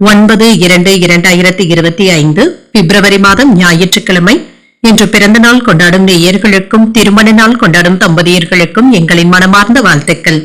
ஒன்பது இரண்டு இரண்டாயிரத்தி இருபத்தி ஐந்து பிப்ரவரி மாதம் ஞாயிற்றுக்கிழமை. இன்று பிறந்த நாள் கொண்டாடும் நேயர்களுக்கும் திருமண நாள் கொண்டாடும் தம்பதியர்களுக்கும் எங்களின் மனமார்ந்த வாழ்த்துக்கள்.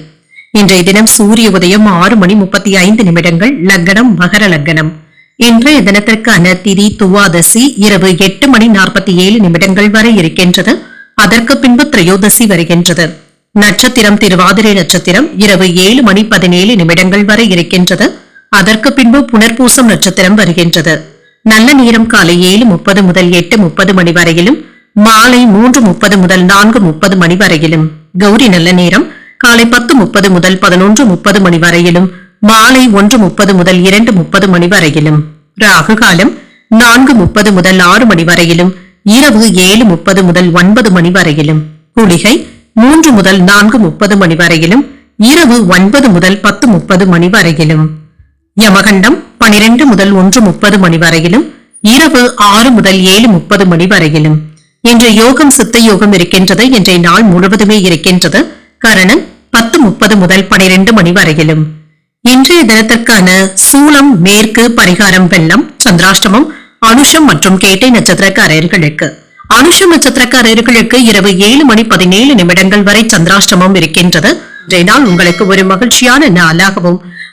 இன்றைய தினம் சூரிய உதயம் ஆறு மணி முப்பத்தி ஐந்து நிமிடங்கள் லக்னம் மகர லக்னம் இன்றைய தினத்திற்கான திதி துவாதசி இரவு எட்டு மணி நாற்பத்தி ஏழு நிமிடங்கள் வரை இருக்கின்றது. அதற்கு பின்பு திரையோதசி வருகின்றது. நட்சத்திரம் திருவாதிரை நட்சத்திரம் இரவு ஏழு மணி பதினேழு நிமிடங்கள் வரை இருக்கின்றது. அதற்கு பின்பு புனர்பூசம் நட்சத்திரம் வருகின்றது. நல்ல நேரம் காலை ஏழு முப்பது முதல் எட்டு முப்பது மணி வரையிலும் மாலை மூன்று முப்பது முதல் நான்கு முப்பது மணி வரையிலும். கௌரி நல்ல நேரம் காலை பத்து முப்பது முதல் பதினொன்று முப்பது மணி வரையிலும் மாலை ஒன்று முப்பது முதல் இரண்டு முப்பது மணி வரையிலும். ராகு காலம் நான்கு முப்பது முதல் ஆறு மணி வரையிலும் இரவு ஏழு முப்பது முதல் ஒன்பது மணி வரையிலும். குளிகை மூன்று முதல் நான்கு முப்பது மணி வரையிலும் இரவு ஒன்பது முதல் பத்து முப்பது மணி வரையிலும். யமகண்டம் பனிரெண்டு முதல் ஒன்று முப்பது மணி வரையிலும் இரவு ஆறு முதல் ஏழு முப்பது மணி வரையிலும். இன்று யோகம் சித்த யோகம் இருக்கின்றது இன்றைய நாள் முழுவதுமே இருக்கின்றது. காரணம் பத்து முப்பது முதல் பனிரெண்டு மணி வரையிலும். இன்றைய தினத்திற்கான சூலம் மேற்கு பரிகாரம் வெள்ளம் சந்திராஷ்டமம் அனுஷம் மற்றும் கேட்டை நட்சத்திரக்காரர்களுக்கு. அனுஷம் நட்சத்திரக்காரர்களுக்கு இரவு ஏழு மணி பதினேழு நிமிடங்கள் வரை சந்திராஷ்டமம் இருக்கின்றது. இன்றைய நாள் உங்களுக்கு ஒரு மகிழ்ச்சியான நாளாகவும்